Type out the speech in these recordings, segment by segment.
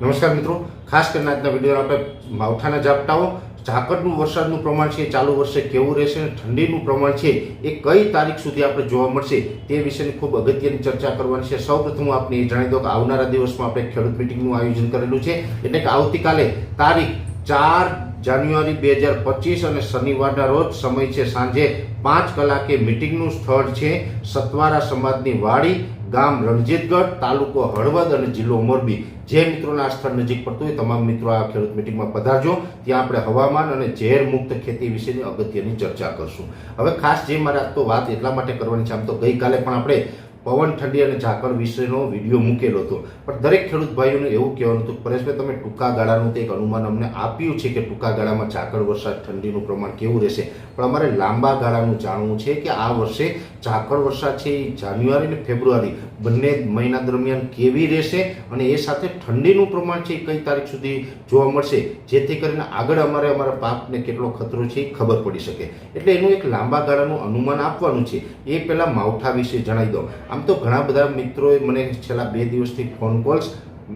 નમસ્કાર મિત્રો. ખાસ કરીને આજના વીડિયો આપણે માવઠાના ઝાપટાઓ, ઝાકળનું વરસાદનું પ્રમાણ છે, ચાલુ વર્ષે કેવું રહેશે અને ઠંડીનું પ્રમાણ છે, એ કઈ તારીખ સુધી આપણે જોવા મળશે, તે વિશેની ખૂબ અગત્યની ચર્ચા કરવાની છે. સૌપ્રથમ હું આપને એ જણાવી દઉં કે આવનારા દિવસમાં આપણે ખેડૂત મિટિંગનું આયોજન કરેલું છે. એટલે કે આવતીકાલે તારીખ ચાર જાન્યુઆરી બે હજાર પચીસ અને શનિવારના રોજ સમય છે સાંજે પાંચ કલાકે મિટિંગનું સ્થળ છે સતવારા સમાજની વાડી. ગામ રણજીતગઢ, તાલુકો હળવદ અને જિલ્લો મોરબી. જે મિત્રોના સ્થળ નજીક પડતું હોય તમામ મિત્રો આ ખેડૂત મિટિંગમાં પધારજો. ત્યાં આપણે હવામાન અને ઝેર મુક્ત ખેતી વિશેની અગત્યની ચર્ચા કરશું. હવે ખાસ જે મારે તો વાત એટલા માટે કરવાની છે, આમ તો ગઈકાલે પણ આપણે પવન ઠંડી અને ઝાકળ વિશેનો વીડિયો મૂકેલો હતો. પણ દરેક ખેડૂત ભાઈઓને એવું કહેવાનું હતું પરેશભાઈ, તમે ટૂંકા ગાળાનું એક અનુમાન અમને આપ્યું છે કે ટૂંકા ગાળામાં ઝાકળ વરસાદ ઠંડીનું પ્રમાણ કેવું રહેશે. પણ અમારે લાંબા ગાળાનું જાણવું છે કે આ વર્ષે ઝાકળ વરસાદ છે એ જાન્યુઆરી અને ફેબ્રુઆરી બંને મહિના દરમિયાન કેવી રહેશે અને એ સાથે ઠંડીનું પ્રમાણ છે એ કઈ તારીખ સુધી જોવા મળશે? જેથી કરીને આગળ અમારે અમારા પાકને કેટલો ખતરો છે એ ખબર પડી શકે. એટલે એનું એક લાંબા ગાળાનું અનુમાન આપવાનું છે. એ પહેલાં માવઠા વિશે જણાવી દઉં. આમ તો ઘણા બધા મિત્રોએ મને છેલ્લા બે દિવસથી ફોન કોલ્સ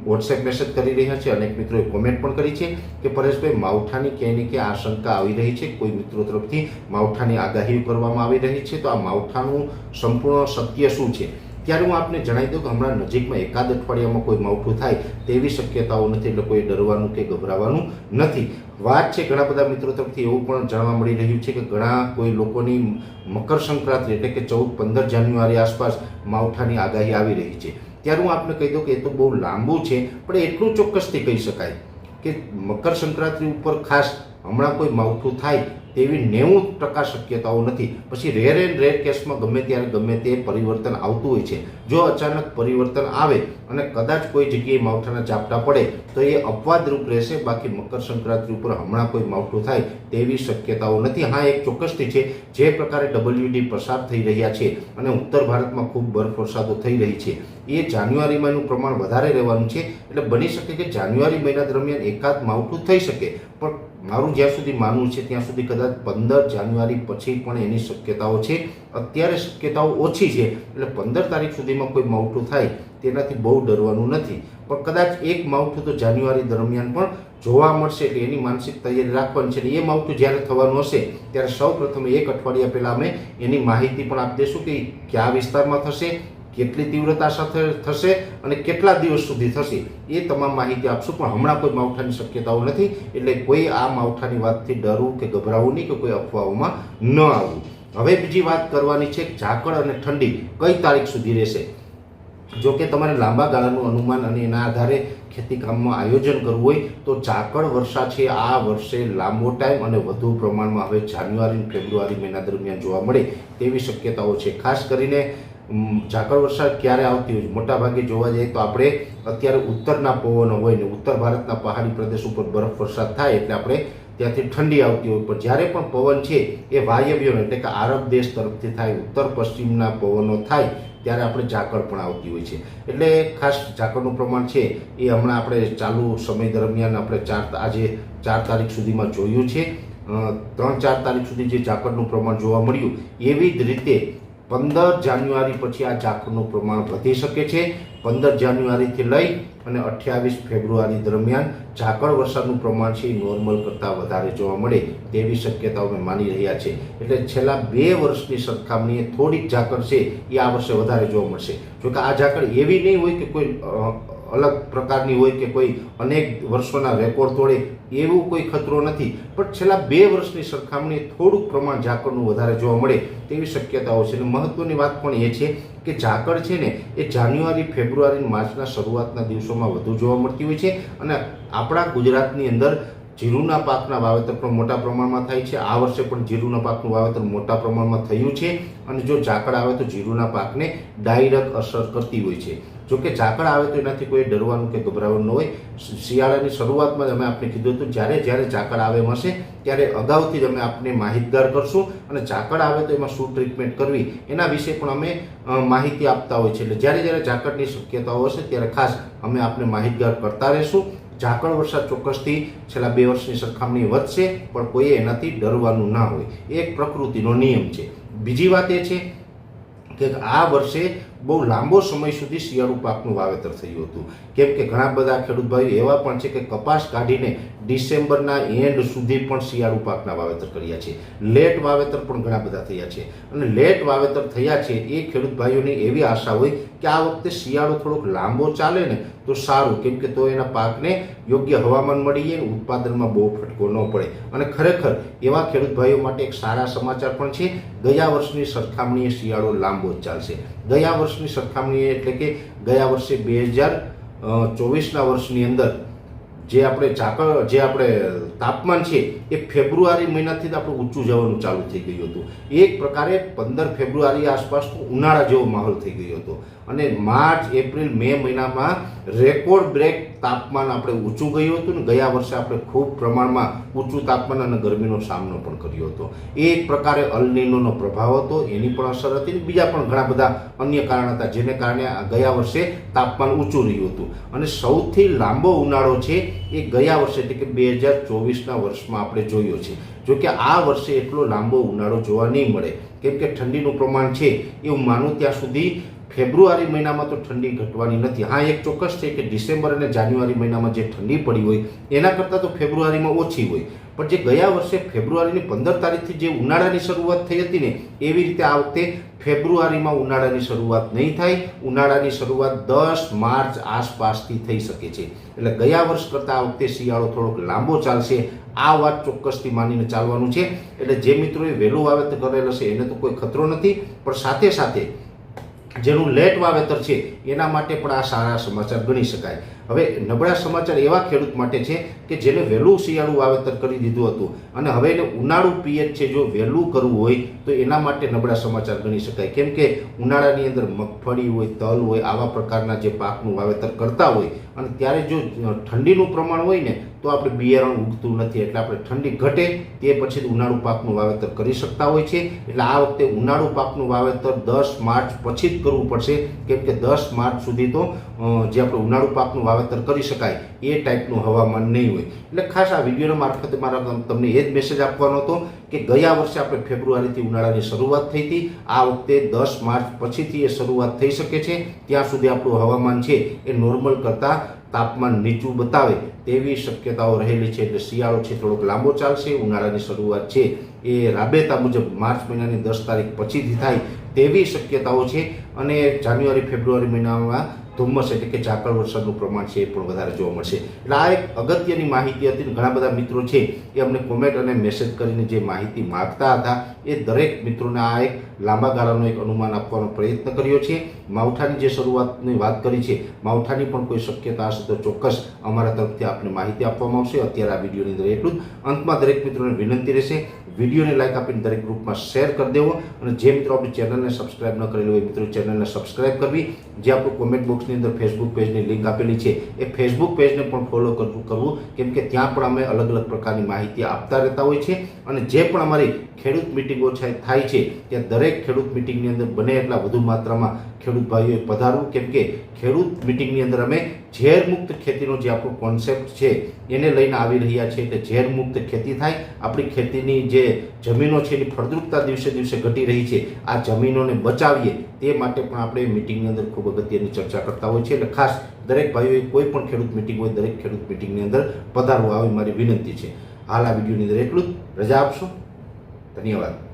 વોટ્સએપ મેસેજ કરી રહ્યા છે. અનેક મિત્રોએ કોમેન્ટ પણ કરી છે કે પરેશભાઈ, માવઠાની ક્યાંય ને ક્યાંય આશંકા આવી રહી છે. કોઈ મિત્રો તરફથી માવઠાની આગાહી કરવામાં આવી રહી છે. તો આ માવઠાનું સંપૂર્ણ સત્ય શું છે? ત્યારે હું આપને જણાવી દઉં કે હમણાં નજીકમાં એકાદ અઠવાડિયામાં કોઈ માવઠું થાય તેવી શક્યતાઓ નથી. એટલે કોઈ ડરવાનું કે ગભરાવાનું નથી. વાત છે ઘણા બધા મિત્રો તરફથી એવું પણ જાણવા મળી રહ્યું છે કે ઘણા કોઈ લોકોની મકર સંક્રાંતિ એટલે કે ચૌદ પંદર જાન્યુઆરી આસપાસ માવઠાની આગાહી આવી રહી છે. ત્યારે હું આપને કહી દઉં કે એ તો બહુ લાંબુ છે, પણ એટલું ચોક્કસથી કહી શકાય કે મકર સંક્રાંતિ ઉપર ખાસ હમણાં કોઈ માવઠું થાય તેવી નેવું ટકા શક્યતાઓ નથી. પછી રેર એન્ડ રેર કેસમાં ગમે ત્યારે ગમે તે પરિવર્તન આવતું હોય છે. જો અચાનક પરિવર્તન આવે અને કદાચ કોઈ જગ્યાએ માવઠાના ઝાપટા પડે, તો એ અપવાદરૂપ રહેશે. બાકી મકર સંક્રાંતિ ઉપર હમણાં કોઈ માવઠું થાય તેવી શક્યતાઓ નથી. હા, એક ચોક્કસથી છે. જે પ્રકારે ડબલ્યુડી પસાર થઈ રહ્યા છે અને ઉત્તર ભારતમાં ખૂબ બરફવર્ષાદો થઈ રહી છે. એ જાન્યુઆરીમાં એનું પ્રમાણ વધારે રહેવાનું છે. એટલે બની શકે કે જાન્યુઆરી મહિના દરમિયાન એકાદ માવઠું થઈ શકે. પણ મારું જ્યાં સુધી માનવું છે, ત્યાં સુધી કદાચ પંદર જાન્યુઆરી પછી પણ એની શક્યતાઓ છે. અત્યારે શક્યતાઓ ઓછી છે, એટલે પંદર તારીખ સુધીમાં કોઈ માવઠું થાય તેનાથી બહુ ડરવાનું નથી. પણ કદાચ એક માવઠું તો જાન્યુઆરી દરમિયાન પણ જોવા મળશે, એટલે એની માનસિક તૈયારી રાખવાની છે. એ માવઠું જ્યારે થવાનું હશે, ત્યારે સૌ પ્રથમ એક અઠવાડિયા પહેલાં અમે એની માહિતી પણ આપી દઈશું કે કયા વિસ્તારમાં થશે કેટલી તીવ્રતા સાથે થશે અને કેટલા દિવસ સુધી થશે એ તમામ માહિતી આપશું. પણ હમણાં કોઈ માવઠાની શક્યતાઓ નથી, એટલે કોઈ આ માવઠાની વાતથી ડરવું કે ગભરાવું નહીં કે કોઈ અફવાઓમાં ન આવવું. હવે બીજી વાત કરવાની છે ઝાકળ અને ઠંડી કઈ તારીખ સુધી રહેશે? જો કે તમારે લાંબા ગાળાનું અનુમાન અને એના આધારે ખેતીકામમાં આયોજન કરવું હોય, તો ઝાકળ વર્ષા છે આ વર્ષે લાંબો ટાઈમ અને વધુ પ્રમાણમાં. હવે જાન્યુઆરી ફેબ્રુઆરી મહિના દરમિયાન જોવા મળે તેવી શક્યતાઓ છે. ખાસ કરીને ઝાકળ વરસાદ ક્યારે આવતી હોય છે? મોટાભાગે જોવા જઈએ તો આપણે અત્યારે ઉત્તરના પવનો હોય ને ઉત્તર ભારતના પહાડી પ્રદેશ ઉપર બરફ વરસાદ થાય એટલે આપણે ત્યાંથી ઠંડી આવતી હોય. પણ જ્યારે પણ પવન છે, એ વાયવ્યનો એટલે કે આરબ દેશ તરફથી થાય, ઉત્તર પશ્ચિમના પવનો થાય, ત્યારે આપણે ઝાકળ પણ આવતી હોય છે. એટલે ખાસ ઝાકળનું પ્રમાણ છે, એ હમણાં આપણે ચાલુ સમય દરમિયાન આપણે ચાર આજે ચાર તારીખ સુધીમાં જોયું છે. ત્રણ ચાર તારીખ સુધી જે ઝાકળનું પ્રમાણ જોવા મળ્યું, એવી જ રીતે પંદર જાન્યુઆરી પછી આ ઝાકળનું પ્રમાણ વધી શકે છે. પંદર જાન્યુઆરીથી લઈ અને અઠ્યાવીસ ફેબ્રુઆરી દરમિયાન ઝાકળ વરસાદનું પ્રમાણ છે એ નોર્મલ કરતાં વધારે જોવા મળે તેવી શક્યતાઓ અમે માની રહ્યા છે. એટલે છેલ્લા બે વર્ષની સરખામણીએ થોડીક ઝાકળ છે એ આ વર્ષે વધારે જોવા મળશે. જોકે આ ઝાકળ એવી નહીં હોય કે કોઈ અલગ પ્રકારની હોય કે કોઈ અનેક વર્ષોના રેકોર્ડ તોડે, એવું કોઈ ખતરો નથી. પણ છેલ્લા બે વર્ષની સરખામણીએ થોડુંક પ્રમાણ ઝાકળનું વધારે જોવા મળે તેવી શક્યતાઓ છે. અને મહત્વની વાત પણ એ છે કે ઝાકળ છે ને, એ જાન્યુઆરી, ફેબ્રુઆરી માર્ચના શરૂઆતના દિવસોમાં વધુ જોવા મળતી હોય છે. અને આપણા ગુજરાતની અંદર જીરુના પાકના વાવેતર પણ મોટા પ્રમાણમાં થાય છે. આ વર્ષે પણ જીરુના પાકનું વાવેતર મોટા પ્રમાણમાં થયું છે. અને જો ઝાકળ આવે તો જીરુના પાકને ડાયરેક્ટ અસર કરતી હોય છે. જો કે ઝાકળ આવે તો એનાથી કોઈ ડરવાનું કે ગભરાવાનું ન હોય. શિયાળાની શરૂઆતમાં જ અમે આપને કીધું હતું, જ્યારે જ્યારે ઝાકળ આવે મળશે ત્યારે અગાઉથી જ અમે આપને માહિતગાર કરશું અને ઝાકળ આવે તો એમાં શું ટ્રીટમેન્ટ કરવી, એના વિશે પણ અમે માહિતી આપતા હોય છે. એટલે જ્યારે જ્યારે ઝાકળની શક્યતાઓ હશે, ત્યારે ખાસ અમે આપને માહિતગાર કરતા રહીશું. ઝાકળ વરસાદ ચોક્કસથી છેલ્લા બે વર્ષની સરખામણી વધશે, પણ કોઈએ એનાથી ડરવાનું ના હોય. એ એક પ્રકૃતિનો નિયમ છે. બીજી વાત એ છે કે આ વર્ષે બહુ લાંબો સમય સુધી શિયાળુ પાકનું વાવેતર થયું હતું. કેમ કે ઘણા બધા ખેડૂત ભાઈઓ એવા પણ છે કે કપાસ કાઢીને ડિસેમ્બરના એન્ડ સુધી પણ શિયાળુ પાકના વાવેતર કર્યા છે. લેટ વાવેતર પણ ઘણા બધા થયા છે. અને લેટ વાવેતર થયા છે એ ખેડૂત ભાઈઓની એવી આશા હોય કે આ વખતે શિયાળો થોડોક લાંબો ચાલે ને તો સારું. કેમ કે તો એના પાકને યોગ્ય હવામાન મળી જાય ઉત્પાદનમાં બહુ ફટકો ન પડે. અને ખરેખર એવા ખેડૂત ભાઈઓ માટે એક સારા સમાચાર પણ છે. ગયા વર્ષની સરખામણીએ શિયાળો લાંબો જ ચાલશે. ગયા વર્ષની સરખામણીએ એટલે કે ગયા વર્ષે બે હજાર ચોવીસના વર્ષની અંદર જે આપણે ઝાકળ, જે આપણે તાપમાન છે, એ ફેબ્રુઆરી મહિનાથી જ આપણું ઊંચું જવાનું ચાલુ થઈ ગયું હતું. એક પ્રકારે પંદર ફેબ્રુઆરી આસપાસ ઉનાળા જેવો માહોલ થઈ ગયો હતો. અને માર્ચ, એપ્રિલ, મે મહિનામાં રેકોર્ડ બ્રેક તાપમાન આપણે ઊંચું ગયું હતું ને, ગયા વર્ષે આપણે ખૂબ પ્રમાણમાં ઊંચું તાપમાન અને ગરમીનો સામનો પણ કર્યો હતો. એ એક પ્રકારે અલનીનોનો પ્રભાવ હતો, એની પણ અસર હતી ને બીજા પણ ઘણા બધા અન્ય કારણ હતા, જેને કારણે ગયા વર્ષે તાપમાન ઊંચું રહ્યું હતું. અને સૌથી લાંબો ઉનાળો છે એ ગયા વર્ષે, એટલે કે બે હજાર ચોવીસના વર્ષમાં આપણે જોયો છે. જો કે આ વર્ષે એટલો લાંબો ઉનાળો જોવા નહીં મળે. કેમ કે ઠંડીનું પ્રમાણ છે એ હું માનું ત્યાં સુધી ફેબ્રુઆરી મહિનામાં તો ઠંડી ઘટવાની નથી. હા, એક ચોક્કસ છે કે ડિસેમ્બર અને જાન્યુઆરી મહિનામાં જે ઠંડી પડી હોય, એના કરતાં તો ફેબ્રુઆરીમાં ઓછી હોય. પણ જે ગયા વર્ષે ફેબ્રુઆરીની પંદર તારીખથી જે ઉનાળાની શરૂઆત થઈ હતી ને, એવી રીતે આ વખતે ફેબ્રુઆરીમાં ઉનાળાની શરૂઆત નહીં થાય. ઉનાળાની શરૂઆત દસ માર્ચ આસપાસથી થઈ શકે છે. એટલે ગયા વર્ષ કરતાં આ વખતે શિયાળો થોડોક લાંબો ચાલશે. આ વાત ચોક્કસથી માનીને ચાલવાનું છે. એટલે જે મિત્રોએ વહેલું વાવેતર કરેલ હશે, એને તો કોઈ ખતરો નથી. પણ સાથે સાથે જેનું લેટ વાવેતર છે, એના માટે પણ આ સારા સમાચાર ગણી શકાય. હવે નબળા સમાચાર એવા ખેડૂત માટે છે કે જેને વહેલું શિયાળું વાવેતર કરી દીધું હતું અને હવે એને ઉનાળુ પિયત છે જો વહેલું કરવું હોય, તો એના માટે નબળા સમાચાર ગણી શકાય. કેમ કે ઉનાળાની અંદર મગફળી હોય, તલ હોય, આવા પ્રકારના જે પાકનું વાવેતર કરતા હોય અને ત્યારે જો ઠંડીનું પ્રમાણ હોય ને તો આપણે બિયારણ ઉગતું નથી, એટલે આપણે ઠંડી ઘટે તે પછી ઉનાળુ પાકનું વાવેતર કરી શકતા હોય છે. એટલે આ વખતે ઉનાળુ પાકનું વાવેતર દસ માર્ચ પછી જ કરવું પડશે. કેમ કે દસ માર્ચ સુધી તો જે આપણે ઉનાળુ પાકનું વાવેતર કરી શકાય એ ટાઈપનું હવામાન નહીં હોય. એટલે ખાસ આ વિડીયોના મારફતે મારા તમને એ જ મેસેજ આપવાનો હતો કે ગયા વર્ષે આપણે ફેબ્રુઆરીથી ઉનાળાની શરૂઆત થઈ હતી. આ વખતે દસ માર્ચ પછીથી એ શરૂઆત થઈ શકે છે. ત્યાં સુધી આપણું હવામાન છે એ નોર્મલ કરતાં તાપમાન નીચું બતાવે તેવી શક્યતાઓ રહેલી છે એટલે શિયાળો છે, થોડોક લાંબો ચાલશે, ઉનાળાની શરૂઆત છે. એ રાબેતા મુજબ માર્ચ મહિનાની દસ તારીખ પછીથી થાય તેવી શક્યતાઓ છે અને જાન્યુઆરી, ફેબ્રુઆરી મહિનામાં ધુમ્મસ એટલે કે ઝાકળ વરસાદનું પ્રમાણ છે એ પણ વધારે જોવા મળશે. એટલે આ એક અગત્યની માહિતી હતી ઘણા બધા મિત્રો છે એ અમને કોમેન્ટ અને મેસેજ કરીને જે માહિતી માગતા હતા એ દરેક મિત્રોને આ એક લાંબા ગાળાનો એક અનુમાન આપવાનો પ્રયત્ન કર્યો છે. માવઠાની જે શરૂઆતની વાત કરી છે, માવઠાની પણ કોઈ શક્યતા હશે તો ચોક્કસ અમારા તરફથી આપને માહિતી આપવામાં આવશે. અત્યારે આ વિડીયોની અંદર એટલું જ. અંતમાં દરેક મિત્રોને વિનંતી રહેશે, વિડીયોને લાઈક આપીને દરેક ગ્રુપમાં શેર કરી દેવો અને જે મિત્રો આપણી ચેનલને સબસ્ક્રાઇબ ન કરેલી હોય મિત્રો ચેનલને સબસ્ક્રાઇબ કરવી. જે આપણું કોમેન્ટ બોક્સની અંદર ફેસબુક પેજની લિંક આપેલી છે. એ ફેસબુક પેજને પણ ફોલો કરવું કરવું. કેમ કે ત્યાં પણ અમે અલગ અલગ પ્રકારની માહિતી આપતા રહેતા હોય છે અને જે પણ અમારી ખેડૂત મિટિંગો થાય છે, ત્યાં દરેક ખેડૂત મિટિંગની અંદર બને એટલા વધુ માત્રામાં ખેડૂત ભાઈઓએ પધારવું. કેમ કે ખેડૂત મિટિંગની અંદર અમે ઝેર મુક્ત ખેતીનો જે આપણો કોન્સેપ્ટ છે, એને લઈને આવી રહ્યા છે એટલે ઝેર મુક્ત ખેતી થાય. આપણી ખેતીની જે જમીનો છે એની ફળદ્રુપતા દિવસે દિવસે ઘટી રહી છે. આ જમીનોને બચાવીએ તે માટે પણ આપણે મિટિંગની અંદર ખૂબ અગત્યની ચર્ચા કરતા હોય છે એટલે ખાસ દરેક ભાઈઓએ કોઈ પણ ખેડૂત મિટિંગ હોય, દરેક ખેડૂત મિટિંગની અંદર પધારવું, આવી મારી વિનંતી છે. હાલ આ વિડીયોની અંદર એટલું જ. રજા આપશો? ધન્યવાદ.